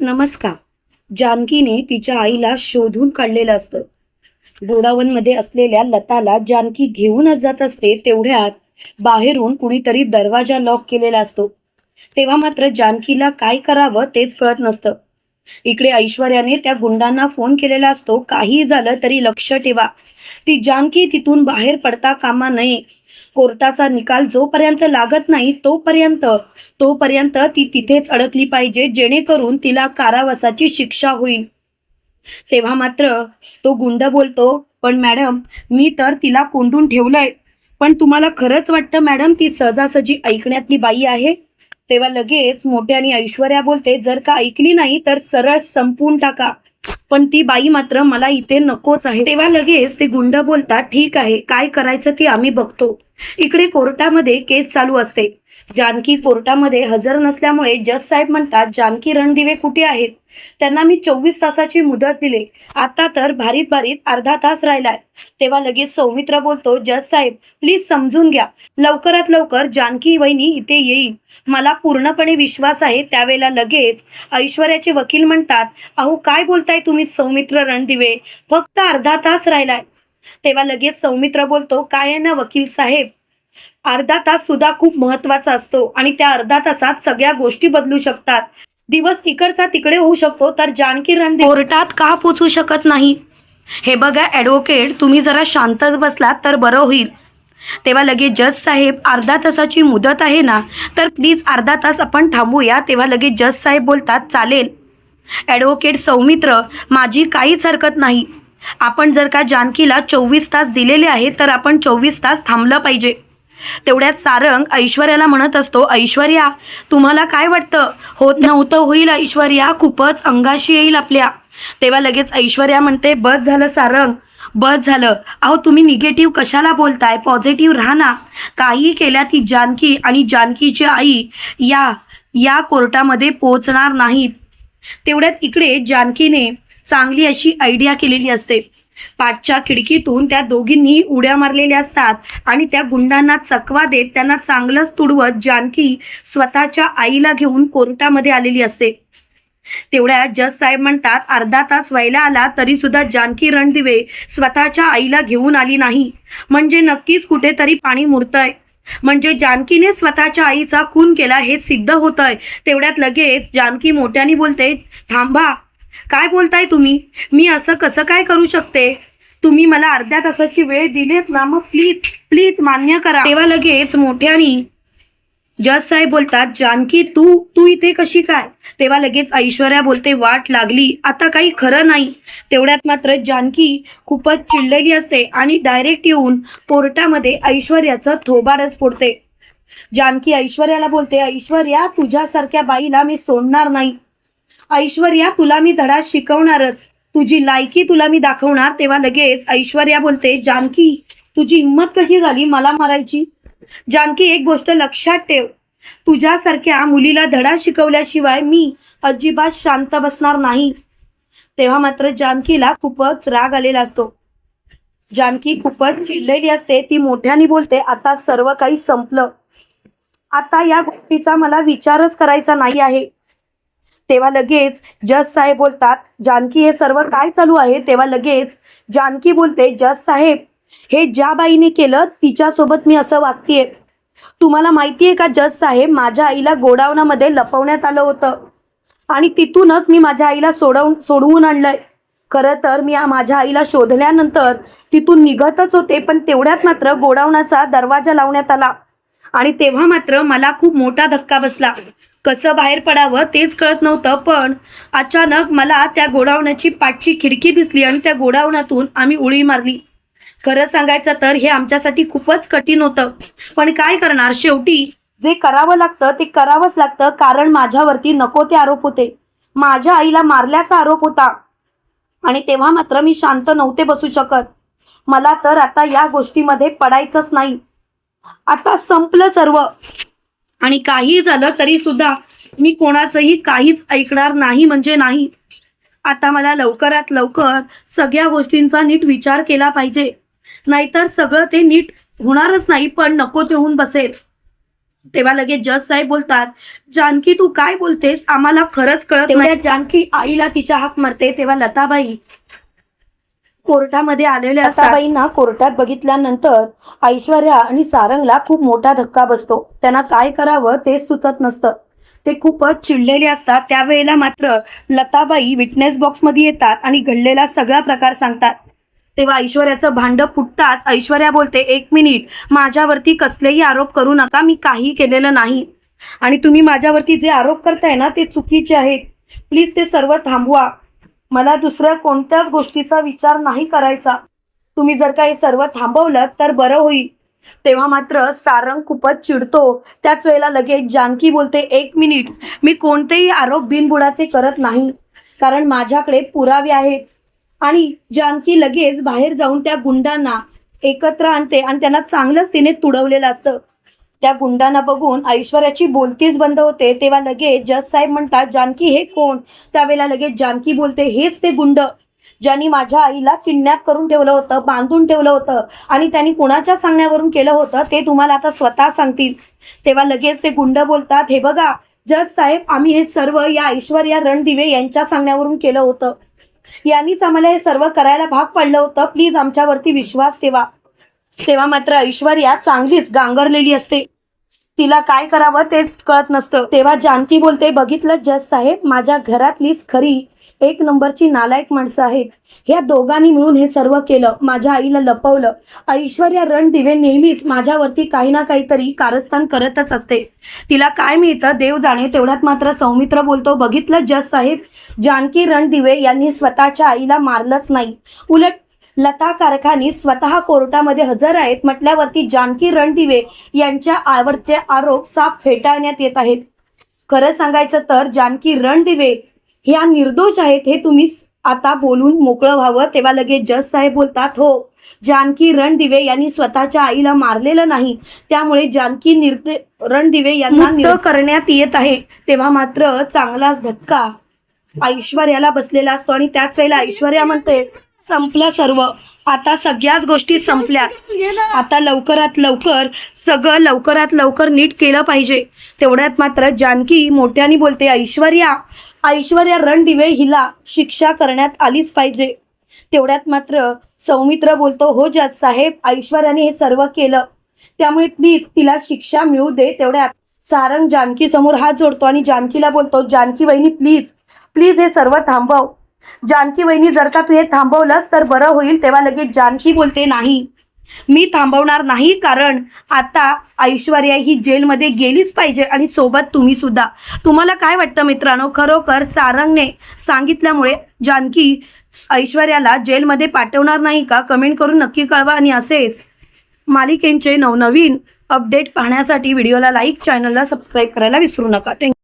नमस्कार. जानकीने तिच्या आईला शोधून काढलेलं असतं. गोडावनमध्ये असलेल्या लताला जानकी घेऊनच जात असते तेवढ्यात बाहेरून कुणीतरी दरवाजा लॉक केलेला असतो. तेव्हा मात्र जानकीला काय करावं तेच कळत नसतं. इकडे ऐश्वर्याने त्या गुंडांना फोन केलेला असतो काही झालं तरी लक्ष ठेवा. ती जानकी तिथून बाहेर पडता कामा नये कोर्टाचा निकाल जोपर्यंत लागत नाही तोपर्यंत तोपर्यंत ती तिथेच अडकली पाहिजे जेणेकरून तिला कारावासाची शिक्षा होईल. तेव्हा मात्र तो गुंड बोलतो पण मॅडम मी तर तिला कोंडून ठेवलंय. पण तुम्हाला खरंच वाटतं मॅडम ती सहजासहजी ऐकण्यातली बाई आहे? तेव्हा लगेच मोठ्याने ऐश्वर्या बोलते जर का ऐकली नाही तर सरळ संपवून टाका. पण ती बाई मात्र मला इथे नकोच आहे. तेव्हा लगेच ते गुंड बोलतात ठीक आहे काय करायचं ते आम्ही बघतो. इकडे कोर्टामध्ये केस चालू असते. जानकी कोर्टामध्ये हजर नसल्यामुळे जज साहेब म्हणतात जानकी रणदिवे कुठे आहेत? त्यांना मी चोवीस तासाची मुदत दिली. आता तर भारीत भारीत अर्धा तास राहिलाय. तेव्हा लगेच सौमित्र बोलतो जज साहेब प्लीज समजून घ्या. लवकरात लवकर जानकी वहिनी इथे येईल. मला पूर्णपणे विश्वास आहे त्यावेळेला लगेच ऐश्वर्याचे वकील म्हणतात अहो काय बोलताय तुम्ही सौमित्र रणदिवे? फक्त अर्धा तास राहिलाय. तेव्हा लगेच सौमित्र बोलतो काय आहे ना वकील साहेब? अर्धा तास सुद्धा खूप महत्त्वाचा असतो आणि त्या अर्धा तासात सगळ्या गोष्टी बदलू शकतात. दिवस इकडचा तिकडे होऊ शकतो तर जानकी रणदिवे कोर्टात का पोचू शकत नाही? हे बघा ॲडव्होकेट तुम्ही जरा शांत बसलात तर बरं होईल. तेव्हा लगेच जज साहेब अर्धा तासाची मुदत आहे ना? तर प्लीज अर्धा तास आपण थांबूया तेव्हा लगेच जज साहेब बोलतात चालेल. ॲडव्होकेट सौमित्र माझी काहीच हरकत नाही. आपण जर का जानकीला चोवीस तास दिलेले आहे तर आपण चोवीस तास थांबलं पाहिजे. तेवढ्यात सारंग ऐश्वर्याला म्हणत असतो ऐश्वर्या तुम्हाला काय वाटतं? होत नव्हतं होईल ऐश्वर्या खूपच अंगाशी येईल आपल्या. तेव्हा लगेच ऐश्वर्या म्हणते बस झालं सारंग बस झालं. अहो तुम्ही निगेटिव्ह कशाला बोलताय? पॉझिटिव्ह राहा ना. काही केल्या ती जानकी आणि जानकीची आई या या कोर्टामध्ये पोहोचणार नाहीत. तेवढ्यात इकडे जानकीने चांगली अशी आयडिया केलेली असते. पाठच्या खिडकीतून त्या दोघींनी उड्या मारलेल्या असतात आणि त्या गुंडांना चकवा देत त्यांना चांगलंच तुडवत जानकी स्वतःच्या आईला घेऊन कोर्टामध्ये आलेली असते. तेवढ्या जज साहेब म्हणतात अर्धा तास व्हायला आला तरी सुद्धा जानकी रणदिवे स्वतःच्या आईला घेऊन आली नाही. म्हणजे नक्कीच कुठेतरी पाणी मुरतंय. म्हणजे जानकीने स्वतःच्या आईचा खून केला हे सिद्ध होतंय. तेवढ्यात लगेच जानकी मोठ्याने बोलते थांबा काय बोलताय तुम्ही? मी असं कसं काय करू शकते? तुम्ही मला अर्ध्या तासाची वेळ दिलीत ना मग प्लीज प्लीज मान्य करा. तेव्हा लगेच मोठ्याने जज साहेब बोलतात जानकी तू तू इथे कशी काय? तेव्हा लगेच ऐश्वर्या बोलते वाट लागली. आता काही खरं नाही. तेवढ्यात मात्र जानकी खूपच चिडलेली असते आणि डायरेक्ट येऊन कोर्टामध्ये ऐश्वर्याचं थोबाडच फोडते. जानकी ऐश्वर्याला बोलते ऐश्वर्या तुझ्यासारख्या बाईला मी सोडणार नाही. ऐश्वर्या तुला मी धडा शिकवणारच. तुझी लायकी तुला मी दाखवणार. तेव्हा लगेच ऐश्वर्या बोलते जानकी तुझी हिंमत कशी झाली मला मारायची? जानकी एक गोष्ट लक्षात ठेव. तुझ्यासारख्या मुलीला धडा शिकवल्याशिवाय मी अजिबात शांत बसणार नाही. तेव्हा मात्र जानकीला खूपच राग आलेला असतो. जानकी खूपच चिडलेली असते. ती मोठ्याने बोलते आता सर्व काही संपलं. आता या गोष्टीचा मला विचारच करायचा नाही आहे. तेव्हा लगेच जज साहेब बोलतात जानकी हे सर्व काय चालू आहे? तेव्हा लगेच जानकी बोलते जज साहेब हे ज्या बाईने केलं तिच्यासोबत मी असं वागतेय. तुम्हाला माहिती आहे का जज साहेब माझ्या आईला गोडाऊनामध्ये लपवण्यात आलं होतं. आणि तिथूनच मी माझ्या आईला सोडवून सोडवून आणलंय. खरं तर मी माझ्या आईला शोधल्यानंतर तिथून निघतच होते पण तेवढ्यात मात्र गोडाऊनाचा दरवाजा लावण्यात आला. आणि तेव्हा मात्र मला खूप मोठा धक्का बसला. कसं बाहेर पडावं तेच कळत नव्हतं पण अचानक मला त्या गोडावण्याची पाठची खिडकी दिसली आणि त्या गोडावण्यातून आम्ही उडी मारली. खरं सांगायचं तर हे आमच्यासाठी खूपच कठीण होतं. पण काय करणार? शेवटी जे करावं लागतं ते करावंच लागतं कारण माझ्यावरती नको ते आरोप होते. माझ्या आईला मारल्याचा आरोप होता. आणि तेव्हा मात्र मी शांत नव्हते बसू शकत. मला तर आता या गोष्टीमध्ये पडायचंच नाही. आता संपलं सर्व. आणि काही झालं तरी सुद्धा मी कोणाचंही काहीच ऐकणार नाही म्हणजे नाही. आता मला लवकरात लवकर सगळ्या गोष्टींचा नीट विचार केला पाहिजे. नाहीतर सगळं ते नीट होणारच नाही पण नको ते होऊन बसेल. तेव्हा लगेच जज साहेब बोलतात जानकी तू काय बोलतेस? आम्हाला खरंच कळत जानकी आईला तिच्या हाक मारते तेव्हा लताबाई कोर्टामध्ये आलेल्या असताबाईंना कोर्टात बघितल्यानंतर ऐश्वर्या आणि सारंगला खूप मोठा धक्का बसतो. त्यांना काय करावं तेच सुचत नसतं. ते खूपच चिडलेले असतात. त्यावेळेला मात्र लताबाई विटनेस बॉक्समध्ये येतात आणि घडलेला सगळा प्रकार सांगतात. तेव्हा ऐश्वर्याचं भांड फुटताच ऐश्वर्या बोलते एक मिनिट माझ्यावरती कसलेही आरोप करू नका. मी काही केलेलं नाही. आणि तुम्ही माझ्यावरती जे आरोप करताय ना ते चुकीचे आहेत. प्लीज ते सर्व थांबवा. मला दुसऱ्या कोणत्याच गोष्टीचा विचार नाही करायचा. तुम्ही जर का हे सर्व थांबवलं तर बरं होईल. तेव्हा मात्र सारंग खूपच चिडतो. त्याच वेळेला लगेच जानकी बोलते एक मिनिट मी कोणतेही आरोप बिनबुडाचे करत नाही. कारण माझ्याकडे पुरावे आहेत. आणि जानकी लगेच बाहेर जाऊन त्या गुंडांना एकत्र आणते आणि त्यांना चांगलंच तिने तुडवलेलं असतं. त्या गुंडांना बघून ऐश्वर्याची बोलतीच बंद होते. तेव्हा लगेच जज साहेब म्हणतात जानकी हे कोण? त्यावेळेला लगेच जानकी बोलते हेच ते गुंड ज्यांनी माझ्या आईला किडनॅप करून ठेवलं होतं बांधून ठेवलं होतं आणि त्यांनी कुणाच्या सांगण्यावरून केलं होतं ते तुम्हाला आता स्वतः सांगतील. तेव्हा लगेच ते गुंड बोलतात हे बघा जज साहेब आम्ही हे सर्व या ऐश्वर्या रणदिवे यांच्या सांगण्यावरून केलं होतं. यांनीच आम्हाला हे सर्व करायला भाग पाडलं होतं. प्लीज आमच्यावरती विश्वास ठेवा. तेव्हा मात्र ऐश्वर्या चांगलीच गांगरलेली असते. तिला काय करावं तेच कळत नसतं. तेव्हा जानकी बोलते बघितलं जज साहेब माझ्या घरातलीच खरी एक नंबरची नालायक माणसं आहेत. ह्या दोघांनी मिळून हे सर्व केलं. माझ्या आईला लपवलं. ऐश्वर्या रणदिवे नेहमीच माझ्यावरती काही ना काहीतरी कारस्थान करतच असते. तिला काय मिळतं देव जाणे तेवढ्यात मात्र सौमित्र बोलतो बघितलं जज साहेब जानकी रणदिवे यांनी स्वतःच्या आईला मारलंच नाही. उलट लता कारखानी स्वतः कोर्टामध्ये हजर आहेत म्हटल्यावरती जानकी रणदिवे यांच्या आवडचे आरोप साफ फेटाळण्यात येत आहेत. खरं सांगायचं तर जानकी रणदिवे ह्या निर्दोष आहेत हे तुम्ही आता बोलून मोकळं व्हावं तेव्हा लगेच जज साहेब बोलतात हो जानकी रणदिवे यांनी स्वतःच्या आईला मारलेलं नाही त्यामुळे जानकी निर्दे रणदिवे यांना मुक्त करण्यात येत आहे. तेव्हा मात्र चांगलाच धक्का. ऐश्वर्याला बसलेला असतो आणि त्याच वेळेला ऐश्वर्या म्हणते संपलं सर्व. आता सगळ्याच गोष्टी संपल्या. आता लवकरात लवकर सगळं लवकरात लवकर नीट केलं पाहिजे. तेवढ्यात मात्र जानकी मोठ्याने बोलते ऐश्वर्या ऐश्वर्या रणदिवे हिला. शिक्षा करण्यात आलीच पाहिजे. तेवढ्यात मात्र सौमित्र बोलतो हो जज साहेब ऐश्वर्याने हे सर्व केलं. त्यामुळे प्लीज तिला शिक्षा मिळू दे. तेवढ्यात सारंग जानकी समोर हात जोडतो आणि जानकीला बोलतो जानकी वहिनी प्लीज प्लीज हे सर्व थांबव. जानकी वहिनी जर का तू हे थांबवलंस तर बरं होईल. तेव्हा लगेच जानकी बोलते नाही. मी थांबवणार नाही कारण आता ऐश्वर्या ही जेलमध्ये गेलीच पाहिजे आणि सोबत तुम्ही सुद्धा. तुम्हाला काय वाटतं मित्रांनो? खरोखर सारंगने सांगितल्यामुळे जानकी ऐश्वर्याला जेलमध्ये पाठवणार नाही का? कमेंट करून नक्की कळवा आणि असेच मालिकेंचे नवनवीन अपडेट पाहण्यासाठी व्हिडिओला लाईक चॅनलला सबस्क्राईब करायला विसरू नका. थँक्यू